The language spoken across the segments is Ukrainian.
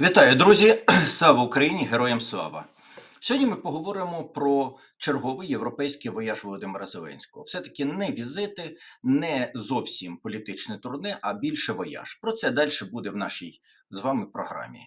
Вітаю, друзі! Слава Україні! Героям слава! Сьогодні ми поговоримо про черговий європейський вояж Володимира Зеленського. Все-таки не візити, не зовсім політичне турне, а більше вояж. Про це далі буде в нашій з вами програмі.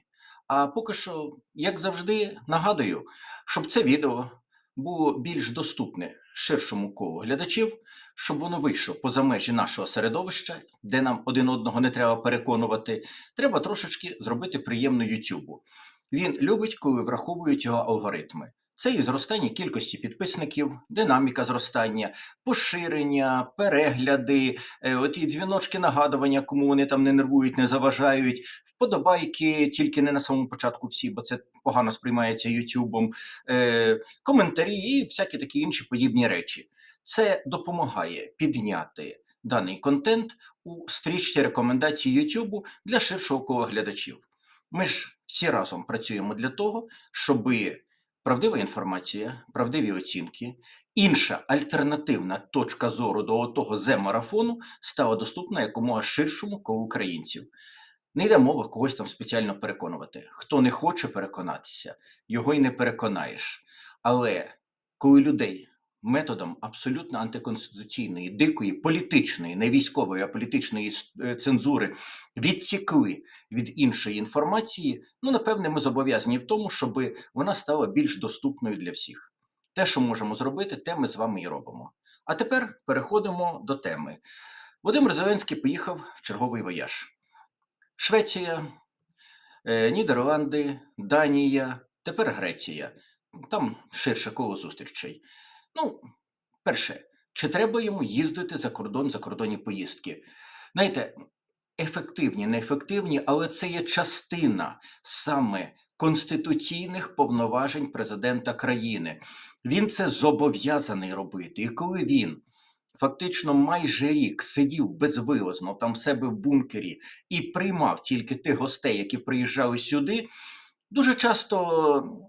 А поки що, як завжди, нагадую, щоб це відео було більш доступне ширшому колу глядачів, щоб воно вийшло поза межі нашого середовища, де нам один одного не треба переконувати, треба трошечки зробити приємно Ютубу. Він любить, коли враховують його алгоритми. Це і зростання кількості підписників, динаміка зростання, поширення, перегляди, е, оті дзвіночки нагадування, кому вони там не нервують, не заважають, вподобайки, тільки не на самому початку всі, бо це погано сприймається Ютубом, е, коментарі і всякі такі інші подібні речі. Це допомагає підняти даний контент у стрічці рекомендацій Ютубу для ширшого кола глядачів. Ми ж всі разом працюємо для того, щоб правдива інформація, правдиві оцінки, інша альтернативна точка зору до того зе-марафону стала доступна якомога ширшому колу українців. Не йде мова когось там спеціально переконувати. Хто не хоче переконатися, його й не переконаєш. Але коли людей методом абсолютно антиконституційної, дикої, політичної, не військової, а політичної е, цензури відсікли від іншої інформації, ну напевне, ми зобов'язані в тому, щоб вона стала більш доступною для всіх. Те, що можемо зробити, те ми з вами і робимо. А тепер переходимо до теми. Володимир Зеленський поїхав в черговий вояж. Швеція, е, Нідерланди, Данія, тепер Греція. Там ширше коло зустрічей. Ну, перше, чи треба йому їздити за кордон закордонні поїздки? Знаєте, ефективні, неефективні, але це є частина саме конституційних повноважень президента країни. Він це зобов'язаний робити. І коли він фактично майже рік сидів безвилазно там в себе в бункері і приймав тільки тих гостей, які приїжджали сюди, дуже часто.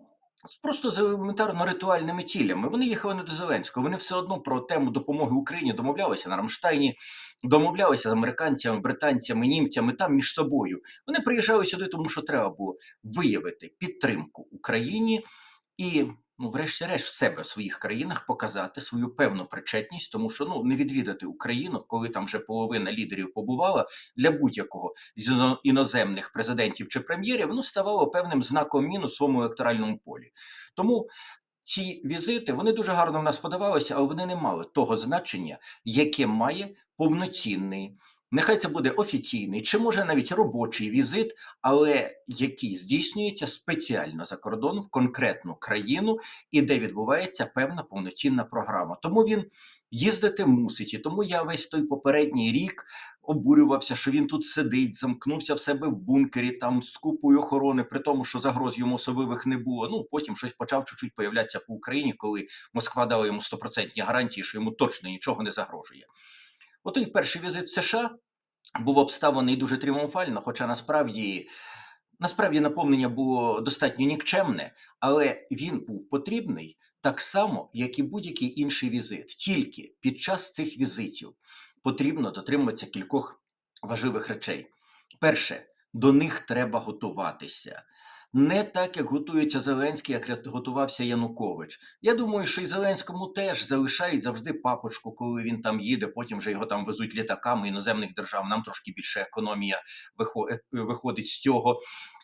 Просто з елементарно ритуальними цілями. Вони їхали не до Зеленського. Вони все одно про тему допомоги Україні домовлялися на Рамштайні, домовлялися з американцями, британцями, німцями там між собою. Вони приїжджали сюди, тому що треба було виявити підтримку Україні і ну, врешті-решт, в себе в своїх країнах показати свою певну причетність, тому що ну не відвідати Україну, коли там вже половина лідерів побувала для будь-якого з іноземних президентів чи прем'єрів, ну ставало певним знаком мінус в своєму електоральному полі. Тому. Ці візити вони дуже гарно в нас подавалися, але вони не мали того значення, яке має повноцінний Нехай це буде офіційний чи може навіть робочий візит, але який здійснюється спеціально за кордон в конкретну країну і де відбувається певна повноцінна програма. Тому він їздити мусить. І тому я весь той попередній рік обурювався, що він тут сидить, замкнувся в себе в бункері, там з купою охорони, при тому, що загроз йому особливих не було. Ну потім щось почав чуть-чуть появлятися по Україні, коли Москва дала йому стопроцентні гарантії, що йому точно нічого не загрожує. Отой перший візит США був обставлений дуже тріумфально, хоча насправді насправді наповнення було достатньо нікчемне, але він був потрібний так само, як і будь-який інший візит. Тільки під час цих візитів потрібно дотримуватися кількох важливих речей. Перше, до них треба готуватися не так, як готується Зеленський, як готувався Янукович. Я думаю, що і Зеленському теж залишають завжди папочку, коли він там їде. Потім вже його там везуть літаками іноземних держав. Нам трошки більше економія е, виходить з цього.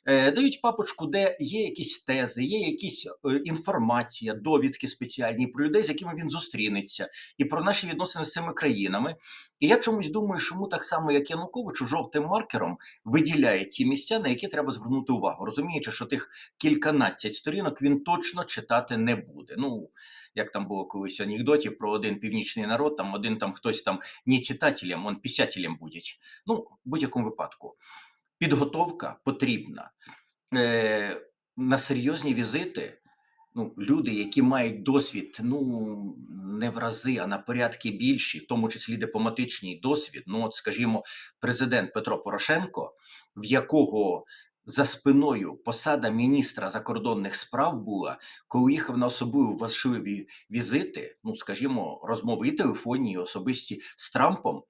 Е, дають папочку, де є якісь тези, є якісь е, інформація, довідки спеціальні про людей, з якими він зустрінеться, і про наші відносини з цими країнами. І я чомусь думаю, що йому так само, як Януковичу, жовтим маркером виділяє ті місця, на які треба звернути увагу, розуміючи, що тих кільканадцять сторінок він точно читати не буде. Ну як там було колись анекдотів про один північний народ, там один там хтось там не читателем, он писателем буде. Ну, в будь-якому випадку підготовка потрібна. Е, На серйозні візити ну, люди, які мають досвід, ну не в рази, а на порядки більші, в тому числі дипломатичний досвід. Ну, от, скажімо, президент Петро Порошенко, в якого за спиною посада міністра закордонних справ була, коли їхав на особливо важливі візити, ну скажімо, розмови і телефонні, і особисті з Трампом.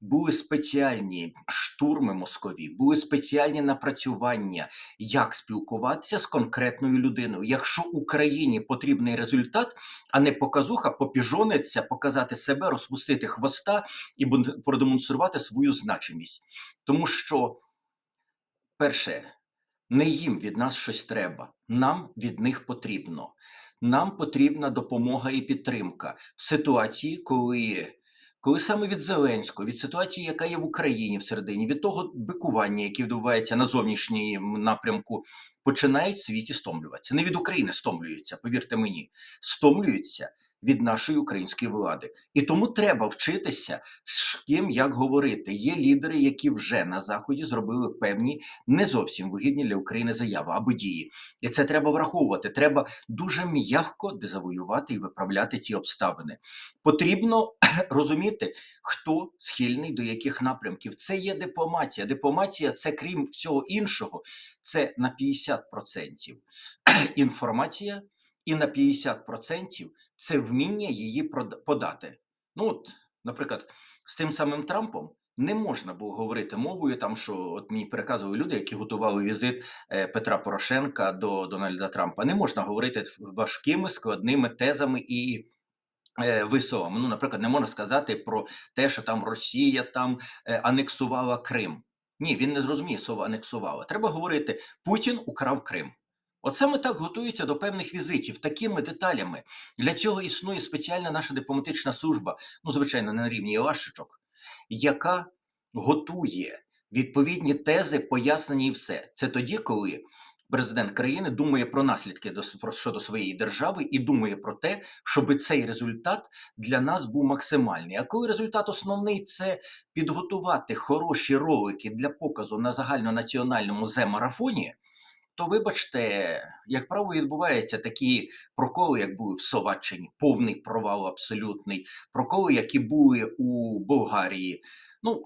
Були спеціальні штурми мозкові, були спеціальні напрацювання, як спілкуватися з конкретною людиною. Якщо Україні потрібний результат, а не показуха, попіжониться, показати себе, розпустити хвоста і продемонструвати свою значимість. Тому що, перше, не їм від нас щось треба, нам від них потрібно. Нам потрібна допомога і підтримка в ситуації, коли, коли саме від Зеленського, від ситуації, яка є в Україні всередині, від того бикування, яке відбувається на зовнішньому напрямку, починають світі стомлюватися. Не від України стомлюються, повірте мені, стомлюються від нашої української влади. І тому треба вчитися з ким як говорити. Є лідери, які вже на заході зробили певні не зовсім вигідні для України заяви або дії. І це треба враховувати. Треба дуже м'яко дезавоювати і виправляти ці обставини. Потрібно розуміти, хто схильний до яких напрямків. Це є дипломатія. Дипломатія це крім всього іншого, це на 50% інформація, і на 50% це вміння її подати. Ну, от, наприклад, з тим самим Трампом не можна було говорити мовою, там що от мені переказували люди, які готували візит е, Петра Порошенка до Дональда Трампа. Не можна говорити важкими складними тезами і. е, Висовами. Ну, наприклад, не можна сказати про те, що там Росія там е, анексувала Крим. Ні, він не зрозуміє слово анексувала. Треба говорити: Путін украв Крим. От саме так готуються до певних візитів, такими деталями. Для цього існує спеціальна наша дипломатична служба, ну, звичайно, не на рівні Ілашечок, яка готує відповідні тези, пояснення і все. Це тоді, коли президент країни думає про наслідки щодо своєї держави і думає про те, щоб цей результат для нас був максимальний. А коли результат основний це підготувати хороші ролики для показу на загальнонаціональному зе-марафоні, то вибачте, як правило, відбуваються такі проколи, як були в Словаччині, повний провал абсолютний, проколи, які були у Болгарії. Ну,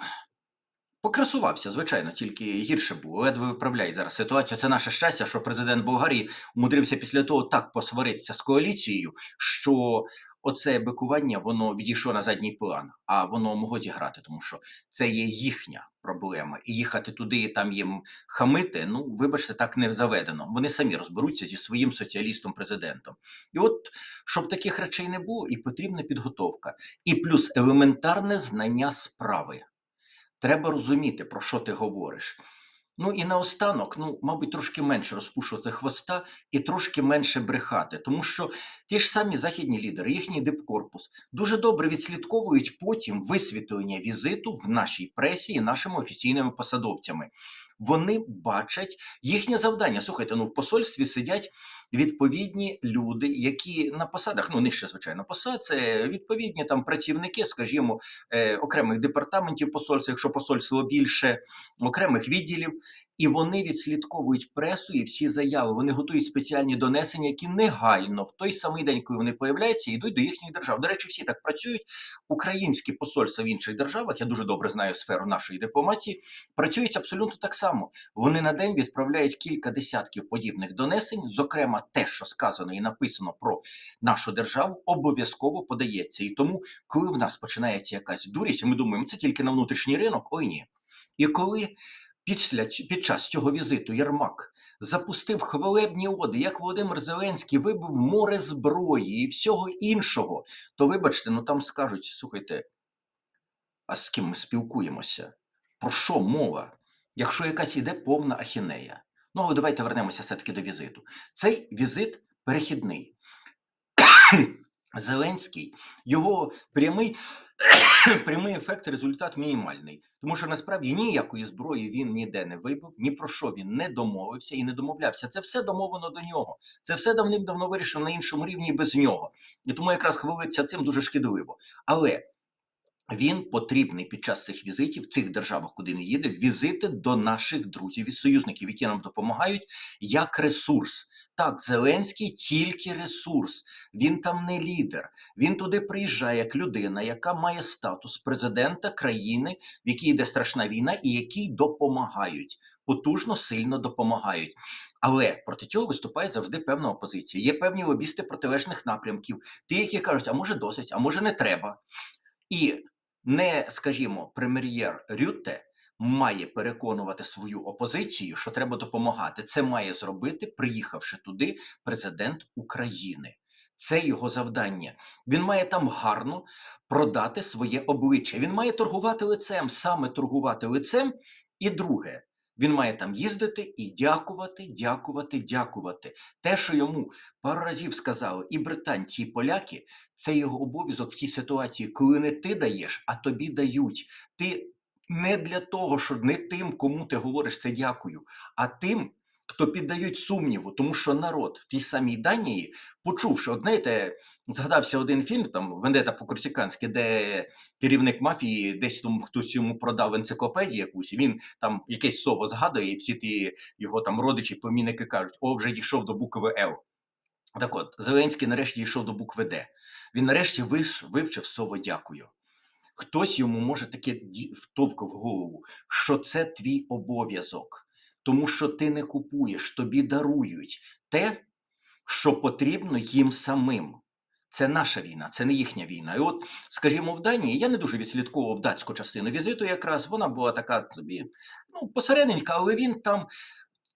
покрасувався, звичайно, тільки гірше було. Ледве виправляють зараз ситуацію. Це наше щастя, що президент Болгарії умудрився після того так посваритися з коаліцією, що оце бикування воно відійшло на задній план, а воно могло зіграти, тому що це є їхня проблема. І їхати туди і там їм хамити, ну вибачте, так не заведено. Вони самі розберуться зі своїм соціалістом-президентом. І от щоб таких речей не було, і потрібна підготовка, і плюс елементарне знання справи. Треба розуміти, про що ти говориш. Ну і наостанок, ну, мабуть, трошки менше розпушувати хвоста і трошки менше брехати, тому що ті ж самі західні лідери, їхній дипкорпус дуже добре відслідковують потім висвітлення візиту в нашій пресі і нашими офіційними посадовцями. Вони бачать їхнє завдання. Слухайте, ну в посольстві сидять відповідні люди, які на посадах, ну нижче, звичайно, посад, це відповідні там працівники, скажімо, е, окремих департаментів посольства, якщо посольство більше, окремих відділів, і вони відслідковують пресу і всі заяви. Вони готують спеціальні донесення, які негайно в той самий день, коли вони появляються, йдуть до їхніх держав. До речі, всі так працюють. Українські посольства в інших державах, я дуже добре знаю сферу нашої дипломатії, працюють абсолютно так само. Вони на день відправляють кілька десятків подібних донесень. Зокрема, те, що сказано і написано про нашу державу, обов'язково подається. І тому, коли в нас починається якась дурість, ми думаємо, це тільки на внутрішній ринок, ой ні. І коли після під час цього візиту Єрмак запустив хвалебні оди, як Володимир Зеленський вибив море зброї і всього іншого, то вибачте, ну там скажуть: слухайте, а з ким ми спілкуємося? Про що мова? Якщо якась іде повна ахінея. Ну, але давайте вернемося все-таки до візиту. Цей візит перехідний. Зеленський, його прямий, прямий ефект, результат мінімальний. Тому що насправді ніякої зброї він ніде не вибив, ні про що він не домовився і не домовлявся. Це все домовлено до нього. Це все давним-давно вирішено на іншому рівні без нього. І тому якраз хвилиться цим дуже шкідливо. Але він потрібний під час цих візитів в цих державах, куди не їде, візити до наших друзів і союзників, які нам допомагають як ресурс. Так, Зеленський тільки ресурс, він там не лідер. Він туди приїжджає як людина, яка має статус президента країни, в якій йде страшна війна, і якій допомагають, потужно, сильно допомагають. Але проти цього виступає завжди певна опозиція. Є певні лобісти протилежних напрямків, ті, які кажуть, а може досить, а може не треба. І не, скажімо, прем'єр Рютте має переконувати свою опозицію, що треба допомагати. Це має зробити, приїхавши туди, президент України. Це його завдання. Він має там гарно продати своє обличчя. Він має торгувати лицем, саме торгувати лицем. І друге, він має там їздити і дякувати, дякувати, дякувати. Те, що йому пару разів сказали і британці, і поляки, це його обов'язок в тій ситуації, коли не ти даєш, а тобі дають. Ти не для того, що не тим, кому ти говориш це дякую, а тим, хто піддають сумніву, тому що народ в тій самій Данії, почувши, от знаєте, згадався один фільм там Вендета по-корсиканськи, де керівник мафії десь там хтось йому продав енциклопедію якусь, і він там якесь слово згадує, і всі ті його там родичі, племінники кажуть, о, вже дійшов до букви Л. Так от, Зеленський нарешті дійшов до букви Д. Він нарешті вивчив слово дякую. Хтось йому може таке ді- втовк в голову, що це твій обов'язок, тому що ти не купуєш, тобі дарують те, що потрібно їм самим. Це наша війна, це не їхня війна. І от, скажімо, в Данії я не дуже відслідковував датську частину візиту, якраз вона була така собі, ну, посередненька, але він там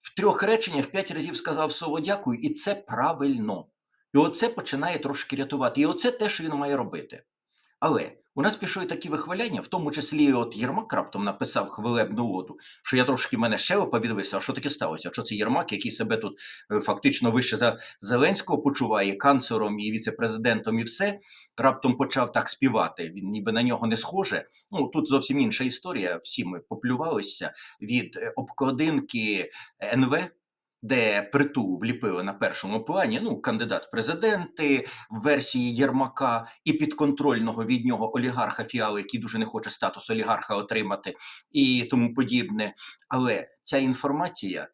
в трьох реченнях п'ять разів сказав слово дякую, і це правильно. І оце починає трошки рятувати. І оце те, що він має робити. Але у нас пішли такі вихваляння, в тому числі от Єрмак раптом написав хвилебну воду, що я трошки мене щелепа відвисла. А що таке сталося? Що це Єрмак, який себе тут е, фактично вище за Зеленського почуває канцлером і віце-президентом, і все раптом почав так співати. Він ніби на нього не схоже. Ну тут зовсім інша історія. Всі ми поплювалися від е, обкладинки НВ. Де притул вліпили на першому плані, ну, кандидат президенти, в версії Єрмака і підконтрольного від нього олігарха Фіали, який дуже не хоче статус олігарха отримати, і тому подібне. Але ця інформація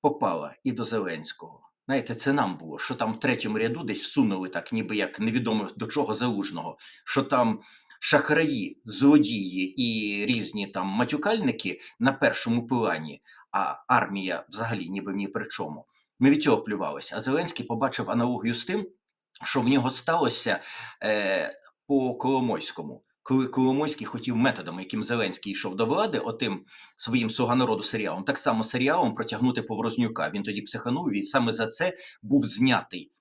попала і до Зеленського. Знаєте, це нам було, що там в третьому ряду десь всунули так, ніби як невідомо до чого залужного, що там шахраї, злодії і різні там матюкальники на першому плані, а армія взагалі ніби ні при чому. Ми від цього плювалися. А Зеленський побачив аналогію з тим, що в нього сталося е, по Коломойському. Коли Коломойський хотів методом, яким Зеленський йшов до влади, отим своїм «Слуга народу» серіалом, так само серіалом протягнути Поворознюка. Він тоді психанув і саме за це був знятий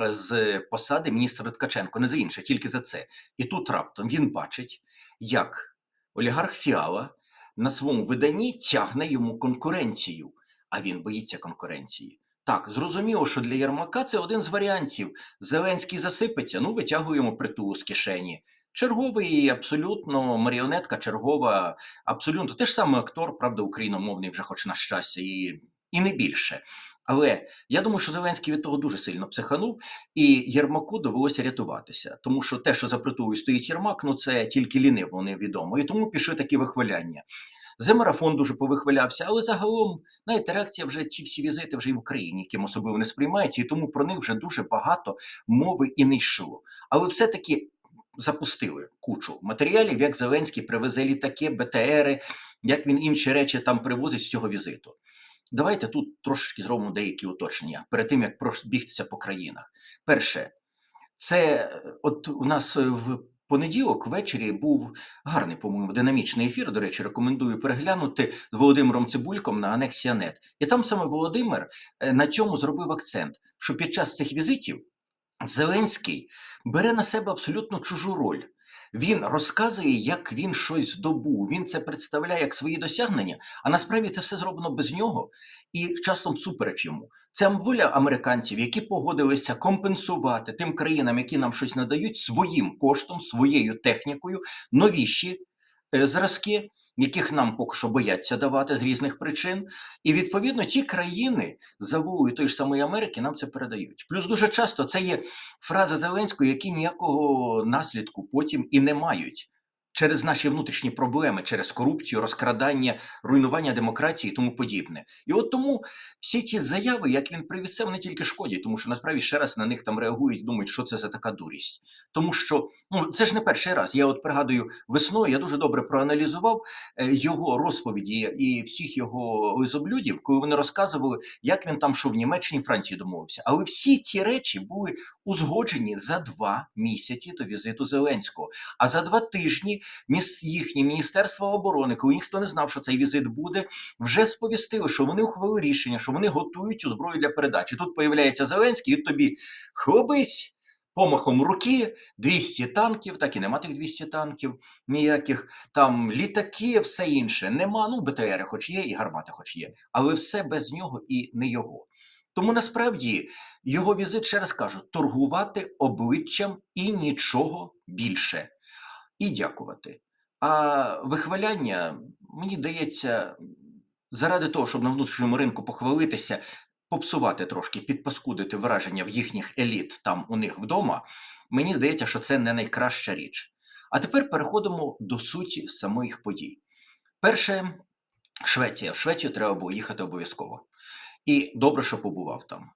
з посади міністра Ткаченко, не за інше, тільки за це. І тут раптом він бачить, як олігарх Фіала на своєму виданні тягне йому конкуренцію, а він боїться конкуренції. Так, зрозуміло, що для Єрмака це один з варіантів. Зеленський засипеться, ну витягуємо притул з кишені. Черговий абсолютно маріонетка, чергова, абсолютно теж саме актор, правда, україномовний вже хоч на щастя, і, і не більше. Але я думаю, що Зеленський від того дуже сильно психанув, і Єрмаку довелося рятуватися, тому що те, що за притулою стоїть Єрмак, ну це тільки ліниво невідомо. І тому пішли такі вихваляння. Земарафон дуже повихвалявся, але загалом, знаєте, реакція вже ці всі візити вже і в Україні, яким особливо не сприймаються, і тому про них вже дуже багато мови і не йшло. Але все-таки запустили кучу матеріалів, як Зеленський привезе літаки, БТРи, як він інші речі там привозить з цього візиту. Давайте тут трошечки зробимо деякі уточнення перед тим, як пробігтися по країнах. Перше, це от у нас е, в понеділок ввечері був гарний, по-моєму, динамічний ефір. До речі, рекомендую переглянути з Володимиром Цибульком на Анексія Нет. І там саме Володимир е, на цьому зробив акцент, що під час цих візитів Зеленський бере на себе абсолютно чужу роль. Він розказує, як він щось здобув. Він це представляє як свої досягнення, а насправді це все зроблено без нього і часом супереч йому. Це воля американців, які погодилися компенсувати тим країнам, які нам щось надають, своїм коштом, своєю технікою, новіші е, зразки, яких нам поки що бояться давати з різних причин. І відповідно ті країни за волею тої ж самої Америки нам це передають. Плюс дуже часто це є фрази Зеленської, які ніякого наслідку потім і не мають. Через наші внутрішні проблеми, через корупцію, розкрадання, руйнування демократії і тому подібне. І от тому всі ті заяви, як він привіз, це вони тільки шкодять, тому що насправді ще раз на них там реагують, думають, що це за така дурість. Тому що ну це ж не перший раз. Я от пригадую весною, я дуже добре проаналізував е, його розповіді і всіх його лизоблюдів, коли вони розказували, як він там що в Німеччині, Франції домовився. Але всі ті речі були узгоджені за два місяці до візиту Зеленського. А за два тижні їхнє Міністерство оборони, коли ніхто не знав, що цей візит буде, вже сповістили, що вони ухвалили рішення, що вони готують цю зброю для передачі. Тут появляється Зеленський, і тобі хлобись. Помахом руки 200 танків, так і нема тих 200 танків, ніяких там літаки, все інше. Нема. Ну, БТРи хоч є, і гармати хоч є, але все без нього і не його. Тому насправді його візит, ще раз кажу, торгувати обличчям і нічого більше. І дякувати. А вихваляння, мені здається, заради того, щоб на внутрішньому ринку похвалитися, попсувати трошки, підпаскудити враження в їхніх еліт там у них вдома, мені здається, що це не найкраща річ. А тепер переходимо до суті самих подій. Перше, Швеція. В Швецію треба було їхати обов'язково. І добре, що побував там.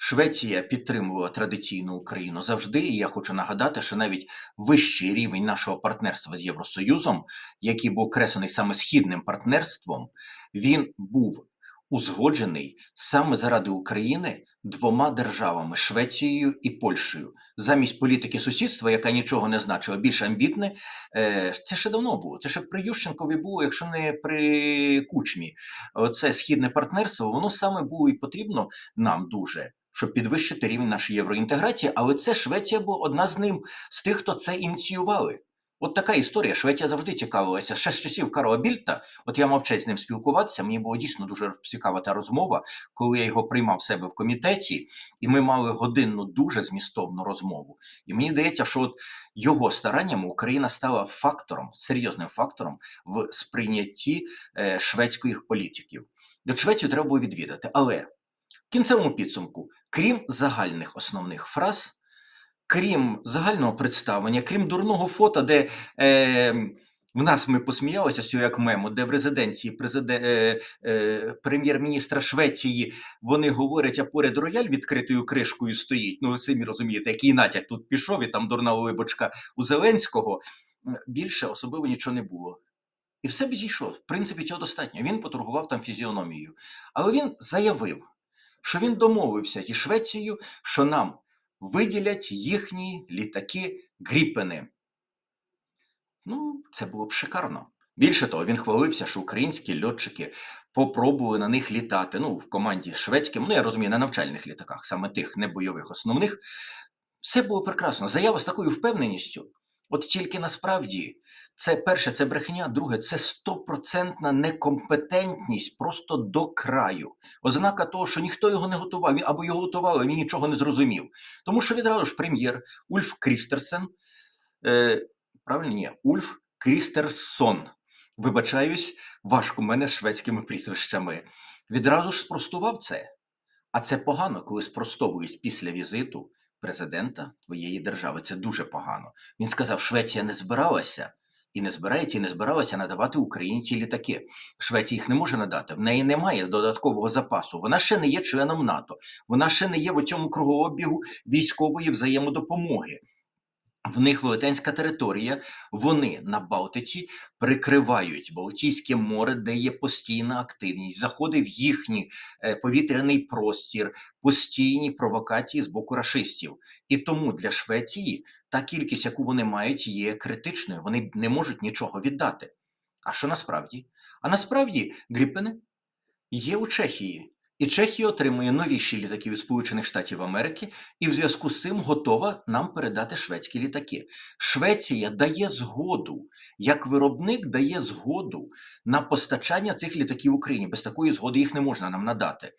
Швеція підтримувала традиційну Україну завжди. І я хочу нагадати, що навіть вищий рівень нашого партнерства з Євросоюзом, який був креслений саме східним партнерством, він був узгоджений саме заради України двома державами Швецією і Польщею. Замість політики сусідства, яка нічого не значила, більш амбітне, е, це ще давно було. Це ще при Ющенкові було, якщо не при Кучмі. Оце східне партнерство, воно саме було і потрібно нам дуже. Щоб підвищити рівень нашої євроінтеграції, але це Швеція була одна з ним з тих, хто це ініціювали. От така історія. Швеція завжди цікавилася. Ще з часів Карла Більта. От я мав честь з ним спілкуватися. Мені була дійсно дуже цікава та розмова, коли я його приймав в себе в комітеті, і ми мали годинну дуже змістовну розмову. І мені здається, що от його стараннями Україна стала фактором, серйозним фактором в сприйнятті е, шведських політиків. До Швецію треба було відвідати, але кінцевому підсумку, крім загальних основних фраз, крім загального представлення, крім дурного фото, де е, в нас ми посміялися з цього як мему, де в резиденції президе, е, е, прем'єр-міністра Швеції вони говорять, а поряд рояль відкритою кришкою стоїть. Ну, ви самі розумієте, який натяк тут пішов, і там дурна улибочка у Зеленського. Більше особливо нічого не було. І все б зійшло. В принципі, цього достатньо. Він поторгував там фізіономією. Але він заявив, що він домовився зі Швецією, що нам виділять їхні літаки Гріпени. Ну, це було б шикарно. Більше того, він хвалився, що українські льотчики попробували на них літати. Ну, в команді з шведським, ну я розумію, на навчальних літаках, саме тих не бойових основних. Все було прекрасно. Заява з такою впевненістю. От тільки насправді це перше, це брехня, друге, це стопроцентна некомпетентність просто до краю. Ознака того, що ніхто його не готував, або його готували, він нічого не зрозумів. Тому що відразу ж прем'єр Ульф Крістерсен, е, правильно ні, Ульф Крістерсон. Вибачаюсь, важко мене з шведськими прізвищами. Відразу ж спростував це. А це погано, коли спростовують після візиту президента твоєї держави. Це дуже погано. Він сказав, Швеція не збиралася і не збирається, і не збиралася надавати Україні ті літаки. Швеція їх не може надати. В неї немає додаткового запасу. Вона ще не є членом НАТО. Вона ще не є в цьому кругообігу військової взаємодопомоги. В них велетенська територія, вони на Балтиці прикривають Балтійське море, де є постійна активність, заходи в їхній е, повітряний простір, постійні провокації з боку рашистів. І тому для Швеції та кількість, яку вони мають, є критичною. Вони не можуть нічого віддати. А що насправді? А насправді Гріпени є у Чехії. І Чехія отримує новіші літаки від Сполучених Штатів Америки і в зв'язку з цим готова нам передати шведські літаки. Швеція дає згоду, як виробник дає згоду на постачання цих літаків Україні. Без такої згоди їх не можна нам надати.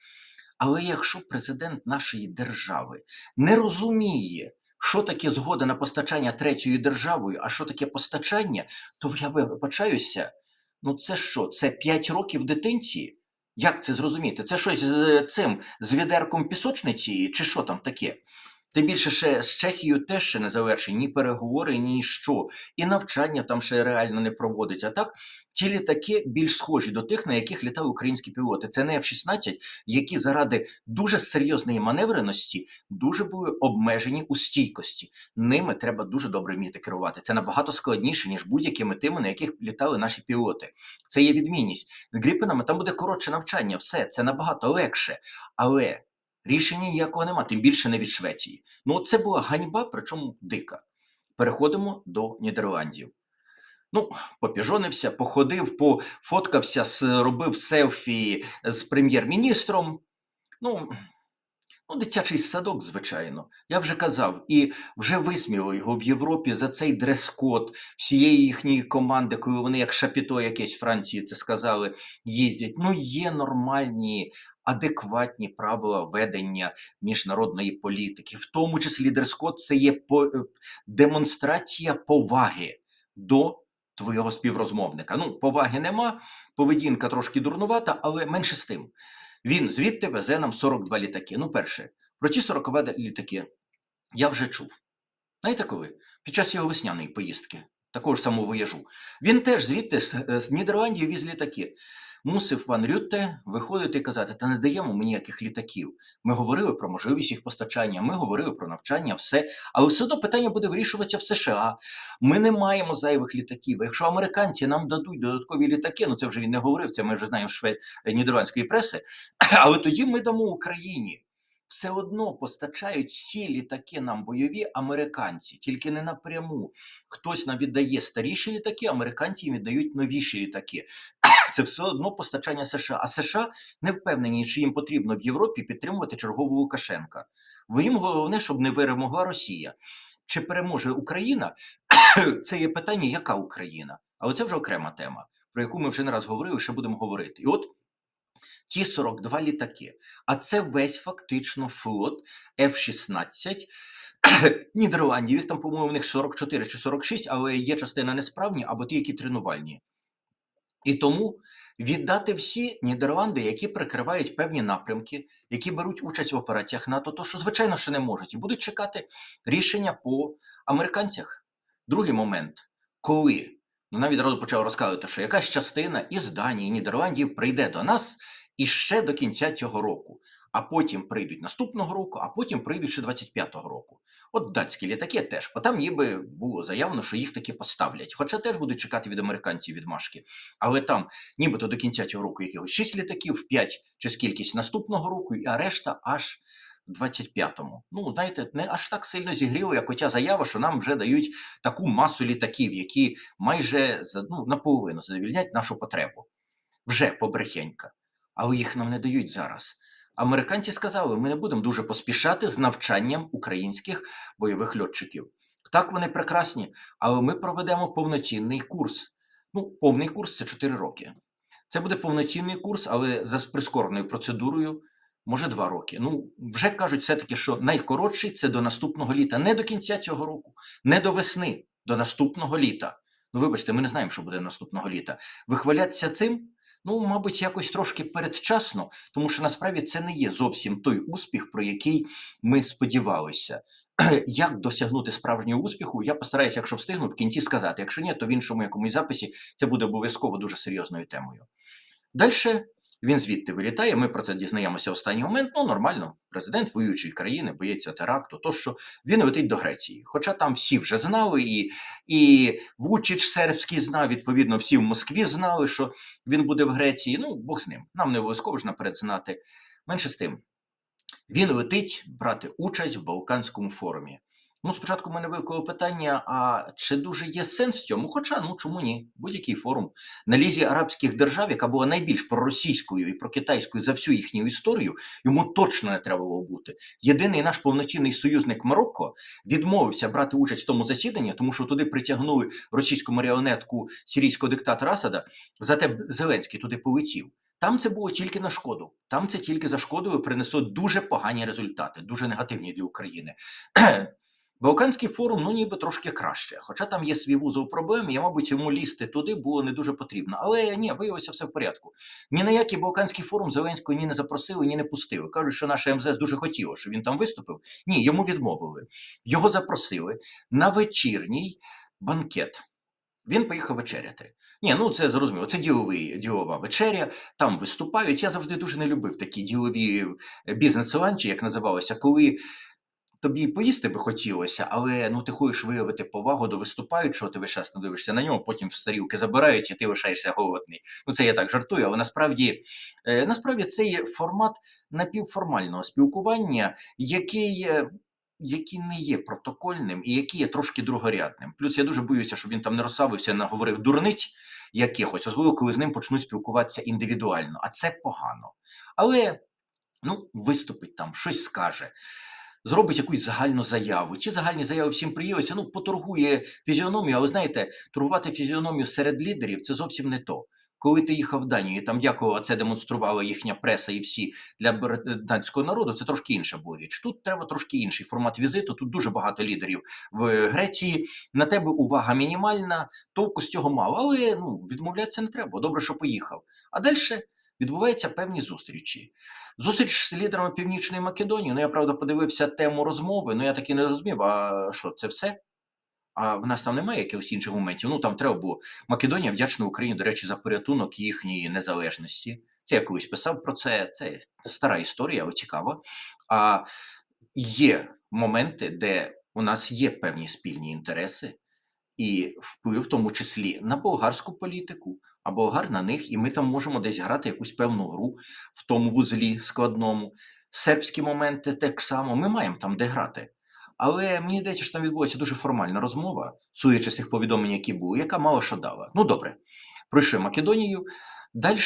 Але якщо президент нашої держави не розуміє, що таке згода на постачання третьою державою, а що таке постачання, то я вибачаюся. Ну це що? Це 5 років дитинці? Як це зрозуміти? Це щось з цим з відерком пісочниці, чи що там таке? Тим більше ще з Чехією теж ще не завершені ні переговори, ні що. І навчання там ще реально не проводиться. Так, ті літаки більш схожі до тих, на яких літали українські пілоти. Це не F-16, які заради дуже серйозної маневреності дуже були обмежені у стійкості. Ними треба дуже добре вміти керувати. Це набагато складніше, ніж будь-якими тими, на яких літали наші пілоти. Це є відмінність. З Гріпенами там буде коротше навчання, все це набагато легше. Але Рішення ніякого нема, тим більше не від Швеції. Ну, це була ганьба, причому дика. Переходимо до Нідерландів. Ну, попіжонився, походив, пофоткався, робив селфі з прем'єр-міністром. Ну, ну, дитячий садок, звичайно. Я вже казав, і вже висміяли його в Європі за цей дрес-код всієї їхньої команди, коли вони, як шапіто якесь Франції це сказали, їздять. Ну, є нормальні, адекватні правила ведення міжнародної політики, в тому числі дрес-код це є по, е, демонстрація поваги до твого співрозмовника. Ну, поваги нема, поведінка трошки дурнувата, але менше з тим. Він звідти везе нам 42 літаки. Ну, перше, про ті 42 літаки я вже чув. Знаєте коли? Під час його весняної поїздки, такого ж самого вояжу. Він теж звідти з, е, Нідерландів віз літаки. Мусив пан Рютте виходити і казати, та не даємо ми ніяких літаків. Ми говорили про можливість їх постачання, ми говорили про навчання, все. Але все одно питання буде вирішуватися в США. Ми не маємо зайвих літаків. Якщо американці нам дадуть додаткові літаки, ну це вже він не говорив, це ми вже знаємо з шве... нідерландської преси. Але тоді ми дамо Україні. Все одно постачають всі літаки нам бойові американці, тільки не напряму. Хтось нам віддає старіші літаки, американці їм віддають новіші літаки. Це все одно постачання США. А США не впевнені, чи їм потрібно в Європі підтримувати чергового Лукашенка. Їм головне, щоб не перемогла Росія. Чи переможе Україна? Це є питання, яка Україна? Але це вже окрема тема, про яку ми вже не раз говорили, ще будемо говорити. І от ті 42 літаки. А це весь фактично флот F-16 Нідерландів. Їх там, по-моєму, у них 44 чи 46, але є частина несправні або ті, які тренувальні. І тому віддати всі Нідерланди, які прикривають певні напрямки, які беруть участь в операціях НАТО, то що, звичайно, що не можуть, і будуть чекати рішення по американцях. Другий момент, коли? Ну навіть одразу почав розказувати, що якась частина із Данії, Нідерландів прийде до нас і ще до кінця цього року, а потім прийдуть наступного року, а потім прийдуть ще 25-го року. От датські літаки теж. Отам ніби було заявлено, що їх таки поставлять. Хоча теж будуть чекати від американців відмашки. Але там нібито до кінця цього року якихось 6 літаків, 5 чи скількись наступного року, а решта аж в 25-му. Ну, знаєте, не аж так сильно зігріло, як оця заява, що нам вже дають таку масу літаків, які майже ну, наполовину задовільнять нашу потребу. Вже побрехенька. Але їх нам не дають зараз. Американці сказали, ми не будемо дуже поспішати з навчанням українських бойових льотчиків. Так, вони прекрасні, але ми проведемо повноцінний курс. Ну, повний курс це 4 роки. Це буде повноцінний курс, але за прискореною процедурою, може 2 роки. Ну, вже кажуть все-таки, що найкоротший це до наступного літа, не до кінця цього року, не до весни, до наступного літа. Ну, вибачте, ми не знаємо, що буде наступного літа. Вихвалятися цим, ну, мабуть, якось трошки передчасно, тому що насправді це не є зовсім той успіх, про який ми сподівалися. Як досягнути справжнього успіху, я постараюся, якщо встигну, в кінці сказати. Якщо ні, то в іншому якомусь записі це буде обов'язково дуже серйозною темою. Далі він звідти вилітає. Ми про це дізнаємося в останній момент. Ну, нормально, президент воюючої країни боїться теракту, то що він летить до Греції. Хоча там всі вже знали, і, і Вучич сербський знав, відповідно, всі в Москві знали, що він буде в Греції. Ну, Бог з ним. Нам не обов'язково ж наперед знати. Менше з тим. Він летить брати участь в Балканському форумі. Ну, спочатку в мене виникло питання: а чи дуже є сенс в цьому? Хоча, ну чому ні? Будь-який форум на лізі арабських держав, яка була найбільш проросійською і прокитайською за всю їхню історію, йому точно не треба було бути. Єдиний наш повноцінний союзник Марокко відмовився брати участь в тому засіданні, тому що туди притягнули російську маріонетку сирійського диктатора Асада, зате Зеленський туди полетів. Там це було тільки на шкоду. Там це тільки за шкодою принесло дуже погані результати, дуже негативні для України. Балканський форум, ну ніби трошки краще. Хоча там є свій вузол проблем, і, мабуть, йому лізти туди було не дуже потрібно. Але ні, виявилося все в порядку. Ні на який Балканський форум Зеленського ні не запросили, ні не пустили. Кажуть, що наше МЗС дуже хотіло, щоб він там виступив. Ні, йому відмовили. Його запросили на вечірній банкет. Він поїхав вечеряти. Ні, ну це зрозуміло. Це діловий, ділова вечеря. Там виступають. Я завжди дуже не любив такі ділові е, бізнес-ланчі, як називалося, коли тобі поїсти би хотілося, але ну ти хочеш виявити повагу до виступаючого, ти весь час дивишся на нього, потім в старілки забирають, і ти лишаєшся голодний. Ну це я так жартую, але насправді, е, насправді це є формат напівформального спілкування, який. е, який не є протокольним і який є трошки другорядним. Плюс я дуже боюся, щоб він там не розсавився, не говорив дурниць якихось, особливо коли з ним почнуть спілкуватися індивідуально, а це погано. Але ну, виступить там, щось скаже. Зробить якусь загальну заяву. Ці загальні заяви всім приїлися, ну, поторгує фізіономію, але знаєте, торгувати фізіономію серед лідерів це зовсім не то. Коли ти їхав в Данію, і там дякую, це демонструвала їхня преса і всі для британського народу, це трошки інша була річ. Тут треба трошки інший формат візиту. Тут дуже багато лідерів в Греції. На тебе увага мінімальна, толку з цього мало, але ну, відмовлятися не треба. Добре, що поїхав. А далі відбуваються певні зустрічі. Зустріч з лідерами Північної Македонії. Ну, я правда подивився тему розмови, ну я таки не розумів, а що, це все? А в нас там немає якихось інших моментів. Ну там треба було. Македонія вдячна Україні, до речі, за порятунок їхньої незалежності. Це я колись писав про це. Це стара історія, але цікава. А є моменти, де у нас є певні спільні інтереси і вплив, в тому числі на болгарську політику, а болгар на них, і ми там можемо десь грати якусь певну гру в тому вузлі складному. Сербські моменти так само. Ми маємо там де грати. Але мені здається, що там відбулася дуже формальна розмова, судячи з тих повідомлень, які були, яка мало що дала. Ну добре, пройшли Македонію. Далі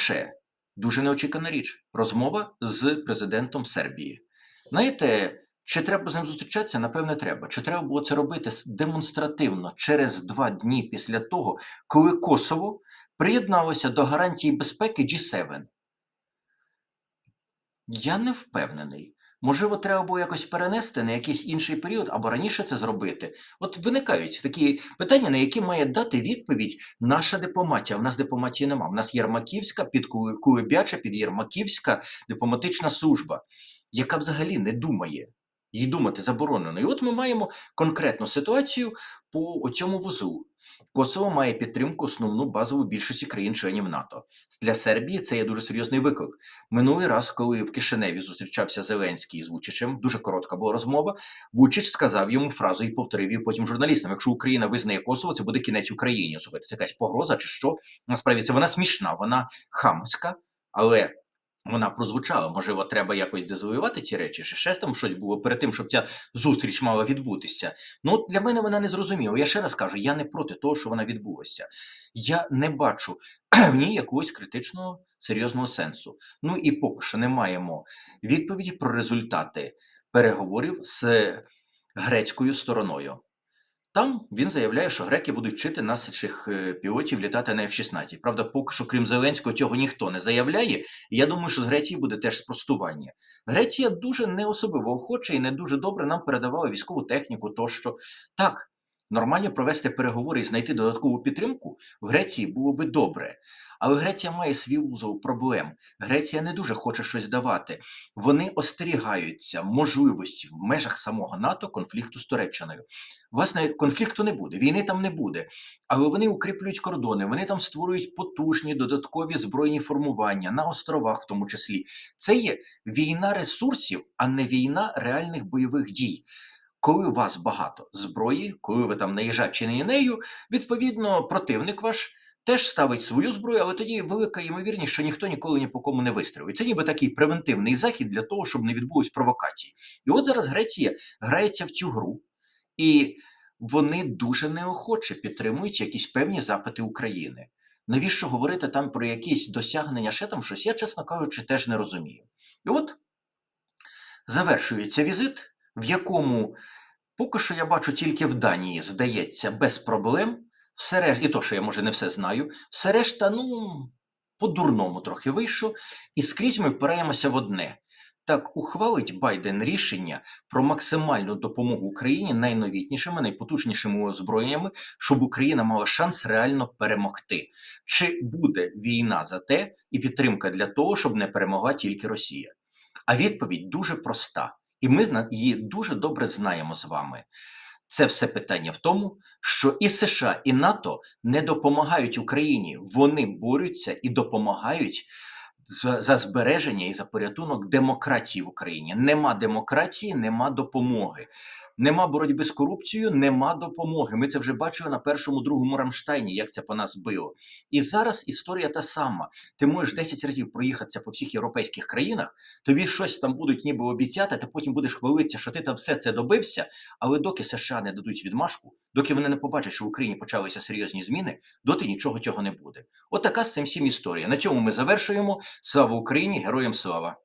дуже неочікана річ розмова з президентом Сербії. Знаєте, чи треба з ним зустрічатися? Напевне, треба. Чи треба було це робити демонстративно через два дні після того, коли Косово приєдналося до гарантії безпеки G7? Я не впевнений. Можливо, треба було якось перенести на якийсь інший період або раніше це зробити. От виникають такі питання, на які має дати відповідь наша дипломатія. В нас дипломатії нема. В нас Єрмаківська, підкулебяча, підєрмаківська дипломатична служба, яка взагалі не думає. Їй думати заборонено. І от ми маємо конкретну ситуацію по цьому вузлу. Косово має підтримку основну базову більшості країн-членів НАТО. Для Сербії це є дуже серйозний виклик. Минулий раз, коли в Кишиневі зустрічався Зеленський з Вучичем, дуже коротка була розмова. Вучич сказав йому фразу і повторив її потім журналістам: якщо Україна визнає Косово, це буде кінець Україні. Слухайте, це якась погроза чи що? Насправді це вона смішна, вона хамська, але. Вона прозвучала, можливо, треба якось дезавоювати ці речі, чи ще там щось було перед тим, щоб ця зустріч мала відбутися. Ну, для мене вона не зрозуміла. Я ще раз кажу, я не проти того, що вона відбулася. Я не бачу в ній якогось критичного серйозного сенсу. Ну і поки що не маємо відповіді про результати переговорів з грецькою стороною. Там він заявляє, що греки будуть вчити наших е, пілотів літати на F-16. Правда, поки що, крім Зеленського, цього ніхто не заявляє. І я думаю, що з Греції буде теж спростування. Греція дуже не особливо охоче і не дуже добре нам передавала військову техніку. Тощо так, нормально провести переговори і знайти додаткову підтримку в Греції було би добре. Але Греція має свій вузол проблем. Греція не дуже хоче щось давати. Вони остерігаються можливості в межах самого НАТО конфлікту з Туреччиною. Власне, конфлікту не буде, війни там не буде. Але вони укріплюють кордони, вони там створюють потужні додаткові збройні формування на островах, в тому числі. Це є війна ресурсів, а не війна реальних бойових дій. Коли у вас багато зброї, коли ви там наїжджачені нею, відповідно, противник ваш теж ставить свою зброю, але тоді велика ймовірність, що ніхто ніколи ні по кому не вистрілить. Це ніби такий превентивний захід для того, щоб не відбулось провокації. І от зараз Греція грається в цю гру, і вони дуже неохоче підтримують якісь певні запити України. Навіщо говорити там про якісь досягнення, ще там щось, я, чесно кажучи, теж не розумію. І от завершується візит, в якому поки що я бачу тільки в Данії, здається, без проблем. Все решта, і то, що я може не все знаю, все решта, ну, по-дурному трохи вийшло, і скрізь ми впираємося в одне. Так ухвалить Байден рішення про максимальну допомогу Україні найновітнішими, найпотужнішими озброєннями, щоб Україна мала шанс реально перемогти. Чи буде війна за те і підтримка для того, щоб не перемогла тільки Росія? А відповідь дуже проста, і ми її дуже добре знаємо з вами. Це все питання в тому, що і США, і НАТО не допомагають Україні. Вони борються і допомагають за, за збереження і за порятунок демократії в Україні. Нема демократії, нема допомоги. Нема боротьби з корупцією, нема допомоги. Ми це вже бачили на першому, другому Рамштайні, як це по нас било. І зараз історія та сама. Ти можеш 10 разів проїхатися по всіх європейських країнах, тобі щось там будуть ніби обіцяти, ти потім будеш хвалитися, що ти там все це добився. Але доки США не дадуть відмашку, доки вони не побачать, що в Україні почалися серйозні зміни, доти нічого цього не буде. От така з цим всім історія. На цьому ми завершуємо. Слава Україні! Героям слава!